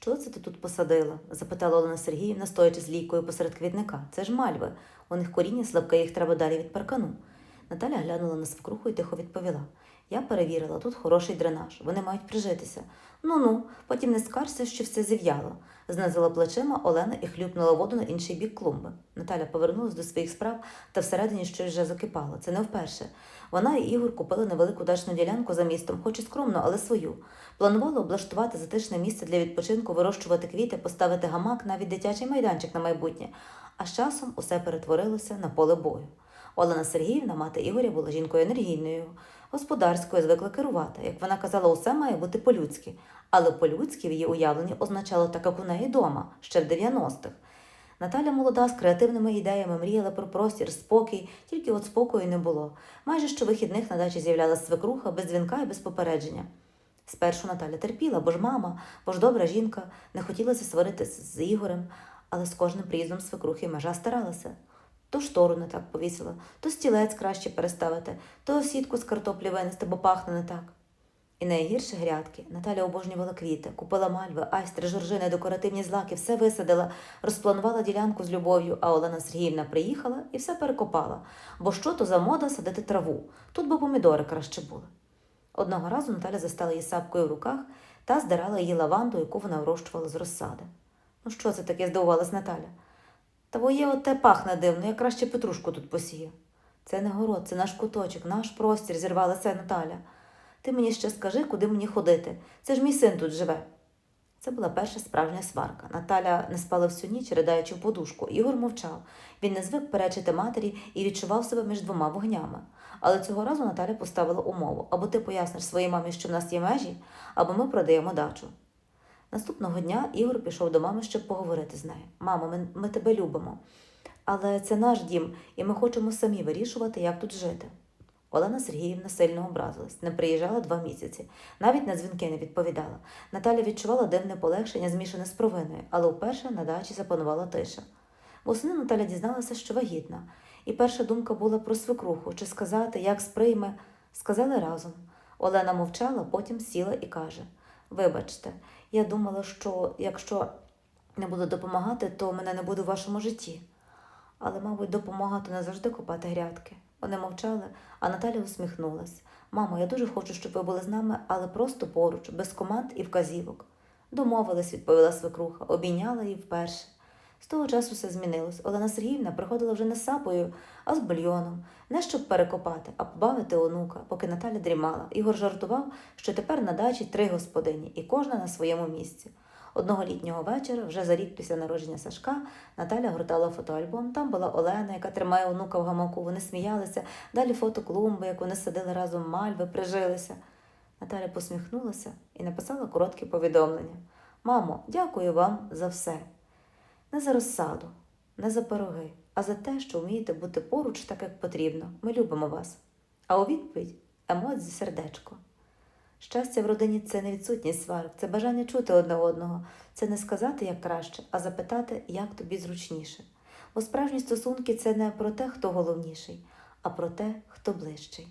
Що це ти тут посадила? запитала Олена Сергіївна, стоячи з лійкою посеред квітника. Це ж мальви. У них коріння слабке, їх треба далі від паркану. Наталя глянула на свекруху і тихо відповіла. Я перевірила, тут хороший дренаж, вони мають прижитися. Ну ну, потім не скаржся, що все зів'яло. Знизила плечима Олена і хлюпнула воду на інший бік клумби. Наталя повернулась до своїх справ, та всередині щось вже закипало. Це не вперше. Вона і Ігор купили невелику дачну ділянку за містом, хоч і скромно, але свою. Планували облаштувати затишне місце для відпочинку, вирощувати квіти, поставити гамак, навіть дитячий майданчик на майбутнє. А з часом усе перетворилося на поле бою. Олена Сергіївна, мати Ігоря, була жінкою енергійною, господарською, звикла керувати. Як вона казала, усе має бути по-людськи. Але по-людськи в її уявленні означало так, як у неї дома, ще в 90-х. Наталя молода з креативними ідеями мріяла про простір, спокій, тільки от спокою не було. Майже щовихідних на дачі з'являлася свекруха без дзвінка і без попередження. Спершу Наталя терпіла, бо ж мама, бо ж добра жінка, не хотілося сваритися з Ігорем, але з кожним приїздом свекрухи межа старалася. То штору не так повісила, то стілець краще переставити, то сітку з картоплі винести, бо пахне не так. І найгірше грядки. Наталя обожнювала квіти, купила мальви, айстри, жоржини, декоративні злаки, все висадила, розпланувала ділянку з любов'ю, а Олена Сергіївна приїхала і все перекопала. Бо що то за мода садити траву? Тут би помідори краще були. Одного разу Наталя застала її сапкою в руках та здирала її лаванду, яку вона вирощувала з розсади. Ну що це таке? здивувалась Наталя. Твоє оте пахне дивно, я краще петрушку тут посію. Це не город, це наш куточок, наш простір, зірвалася Наталя. Ти мені ще скажи, куди мені ходити. Це ж мій син тут живе. Це була перша справжня сварка. Наталя не спала всю ніч, ридаючи в подушку. Ігор мовчав. Він не звик перечити матері і відчував себе між двома вогнями. Але цього разу Наталя поставила умову: або ти поясниш своїй мамі, що в нас є межі, або ми продаємо дачу. Наступного дня Ігор пішов до мами, щоб поговорити з нею. Мамо, ми, ми тебе любимо. Але це наш дім, і ми хочемо самі вирішувати, як тут жити. Олена Сергіївна сильно образилась, не приїжджала два місяці, навіть на дзвінки не відповідала. Наталя відчувала дивне полегшення, змішане з провиною, але вперше на дачі запанувала тиша. Восени Наталя дізналася, що вагітна, і перша думка була про свекруху, чи сказати, як сприйме. Сказали разом. Олена мовчала, потім сіла і каже: Вибачте, я думала, що якщо не буду допомагати, то мене не буде в вашому житті. Але, мабуть, допомога то не завжди копати грядки. Вони мовчали, а Наталя усміхнулась. Мамо, я дуже хочу, щоб ви були з нами, але просто поруч, без команд і вказівок. Домовились, відповіла свекруха, обійняла її вперше. З того часу все змінилось. Олена Сергіївна приходила вже не з сапою, а з бульйоном. Не щоб перекопати, а побавити онука, поки Наталя дрімала. Ігор жартував, що тепер на дачі три господині, і кожна на своєму місці. Одного літнього вечора, вже за рік після народження Сашка, Наталя гортала фотоальбом. Там була Олена, яка тримає онука в гамаку. Вони сміялися. Далі фото клумби, як вони садили разом мальви, прижилися. Наталя посміхнулася і написала коротке повідомлення: Мамо, дякую вам за все. Не за розсаду, не за пироги, а за те, що вмієте бути поруч так, як потрібно. Ми любимо вас. А у відповідь емодзі сердечко. Щастя в родині це не відсутність сварок, це бажання чути одне одного, це не сказати як краще, а запитати, як тобі зручніше. Бо справжні стосунки це не про те, хто головніший, а про те, хто ближчий.